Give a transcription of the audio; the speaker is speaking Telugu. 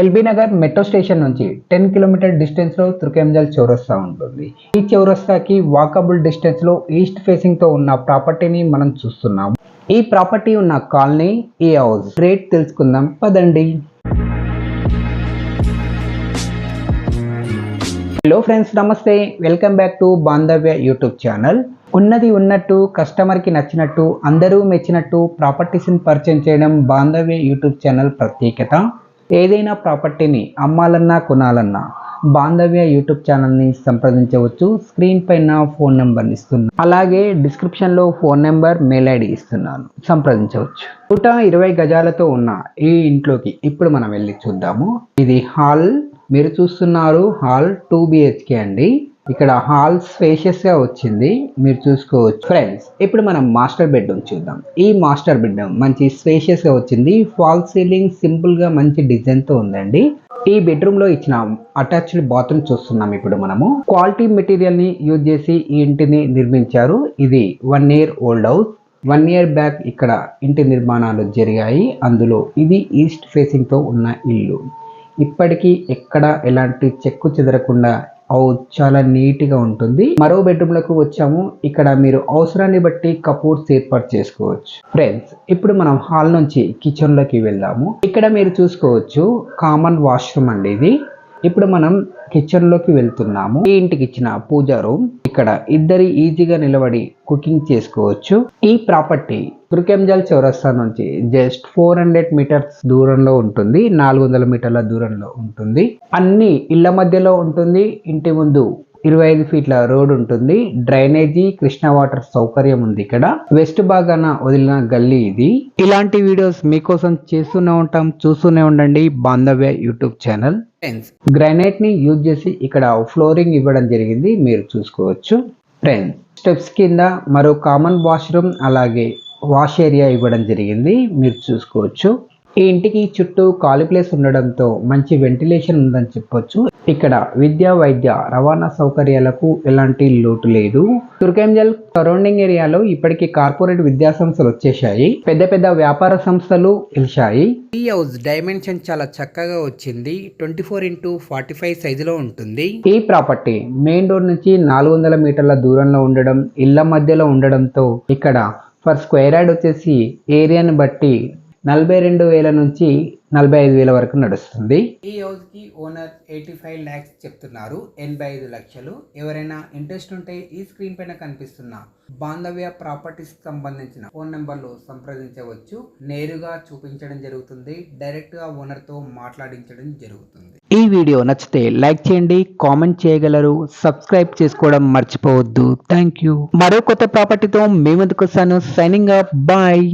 ఎల్బీ నగర్ మెట్రో స్టేషన్ నుంచి టెన్ కిలోమీటర్ డిస్టెన్స్లో తుర్కెంజల్ చౌరస్తా ఉంటుంది. ఈ చౌరస్తాకి వాకబుల్ డిస్టెన్స్లో ఈస్ట్ ఫేసింగ్తో ఉన్న ప్రాపర్టీని మనం చూస్తున్నాం. ఈ ప్రాపర్టీ ఉన్న కాలనీ ఈ హౌస్. రేట్ తెలుసుకుందాం. పదండి. హలో ఫ్రెండ్స్ నమస్తే. Welcome back to Bandhavya YouTube channel. ఉన్నది ఉన్నట్టు కస్టమర్కి నచ్చినట్టు అందరూ మెచ్చినట్టు ప్రాపర్టీస్ని పరిచయం చేయడం బాంధవ్య యూట్యూబ్ ఛానల్ ప్రత్యేకత. ఏదైనా ప్రాపర్టీని అమ్మాలన్నా కొనాలన్నా బాంధవ్య యూట్యూబ్ ఛానల్ని సంప్రదించవచ్చు. స్క్రీన్ పైన ఫోన్ నెంబర్ని ఇస్తున్నాను. అలాగే డిస్క్రిప్షన్లో ఫోన్ నెంబర్ మెయిల్ ఐడి ఇస్తున్నాను. సంప్రదించవచ్చు. నూట ఇరవై గజాలతో ఉన్న ఈ ఇంట్లోకి ఇప్పుడు మనం వెళ్ళి చూద్దాము. ఇది హాల్. మీరు చూస్తున్నారు హాల్ టూ బిహెచ్కే అండి. ఇక్కడ హాల్ స్పేషియస్గా వచ్చింది. మీరు చూసుకోవచ్చు. ఫ్రెండ్స్ ఇప్పుడు మనం మాస్టర్ బెడ్రూమ్ చూద్దాం. ఈ మాస్టర్ బెడ్రూమ్ మంచి స్పేషియస్గా వచ్చింది. ఫాల్ సీలింగ్ సింపుల్గా మంచి డిజైన్తో ఉందండి. ఈ బెడ్రూమ్లో ఇచ్చిన అటాచ్డ్ బాత్రూమ్ చూస్తున్నాం ఇప్పుడు మనము. క్వాలిటీ మెటీరియల్ని యూజ్ చేసి ఈ ఇంటిని నిర్మించారు. ఇది one year old house one year back ఇక్కడ ఇంటి నిర్మాణాలు జరిగాయి. అందులో ఇది ఈస్ట్ ఫేసింగ్తో ఉన్న ఇల్లు. ఇప్పటికీ ఎక్కడ ఎలాంటి చెక్కు చెదరకుండా చాలా నీట్గా ఉంటుంది. మరో బెడ్రూమ్లకు వచ్చాము. ఇక్కడ మీరు అవసరాన్ని బట్టి కపూర్స్ ఏర్పాటు చేసుకోవచ్చు. ఫ్రెండ్స్ ఇప్పుడు మనం హాల్ నుంచి కిచెన్లోకి వెళ్దాము ఇక్కడ మీరు చూసుకోవచ్చు కామన్ వాష్రూమ్ అండి ఇది. ఇప్పుడు మనం కిచెన్లోకి వెళ్తున్నాము. ఈ ఇంటికి ఇచ్చిన పూజ రూమ్ ఇక్కడ ఇద్దరి ఈజీగా నిలబడి కుకింగ్ చేసుకోవచ్చు. ఈ ప్రాపర్టీ తుర్కెంజల్ చౌరస్తా నుంచి జస్ట్ ఫోర్ హండ్రెడ్ మీటర్స్ దూరంలో ఉంటుంది. నాలుగు వందల మీటర్ల దూరంలో ఉంటుంది. అన్ని ఇళ్ళ మధ్యలో ఉంటుంది. ఇంటి ముందు ఇరవై ఐదు ఫీట్ల రోడ్ ఉంటుంది. డ్రైనేజీ కృష్ణ వాటర్ సౌకర్యం ఉంది ఇక్కడ. వెస్ట్ భాగాన వదిలిన గల్లీ ఇది. ఇలాంటి వీడియోస్ మీకోసం చేస్తూనే ఉంటాం చూస్తూనే ఉండండి బాంధవ్య యూట్యూబ్ ఛానల్. ఫ్రెండ్స్ గ్రానైట్ని యూజ్ చేసి ఇక్కడ ఫ్లోరింగ్ ఇవ్వడం జరిగింది మీరు చూసుకోవచ్చు. ఫ్రెండ్స్ స్టెప్స్ కింద మరో కామన్ వాష్రూమ్ అలాగే వాష్ ఏరియా ఇవ్వడం జరిగింది మీరు చూసుకోవచ్చు. ఈ ఇంటికి చుట్టూ ఖాళీ ప్లేస్ ఉండడంతో మంచి వెంటిలేషన్ ఉందని చెప్పొచ్చు. ఇక్కడ విద్యా వైద్య రవాణా సౌకర్యాలకు ఎలాంటి లోటు లేదు. తుర్కెంజల్ సరౌండింగ్ ఏరియాలో ఇప్పటికి కార్పొరేట్ విద్యా సంస్థలు వచ్చేసాయి పెద్ద పెద్ద వ్యాపార సంస్థలు వెలిశాయి ఈ హౌస్ డైమెన్షన్ చాలా చక్కగా వచ్చింది. Twenty four into forty five సైజులో ఉంటుంది. ఈ ప్రాపర్టీ మెయిన్ డోర్ నుంచి నాలుగు వందల మీటర్ల దూరంలో ఉండడం ఇళ్ళ మధ్యలో ఉండడంతో ఇక్కడ ఫర్ స్క్వేర్ యార్డ్ వచ్చేసి ఏరియాని బట్టి నలభై రెండు వేల నుంచి నలభై ఐదు వేల వరకు నడుస్తుంది. ఈ హౌస్కి ఓనర్ ఎయిటీ ఫైవ్ ల్యాక్స్ చెప్తున్నారు. ఎనభై ఐదు లక్షలు. ఎవరైనా ఇంట్రెస్ట్ ఉంటే ఈ స్క్రీన్ పైన కనిపిస్తున్న బాంధవ్య ప్రాపర్టీస్ సంబంధించిన ఫోన్ నెంబర్లు సంప్రదించవచ్చు. నేరుగా చూపించడం జరుగుతుంది. డైరెక్ట్గా ఓనర్తో మాట్లాడించడం జరుగుతుంది. ఈ వీడియో నచ్చితే లైక్ చేయండి కామెంట్ చేయగలరు సబ్స్క్రైబ్ చేసుకోవడం మర్చిపోవద్దు. థ్యాంక్ యూ మరో కొత్త ప్రాపర్టీతో మీ ముందుకు వస్తాను. Signing up bye.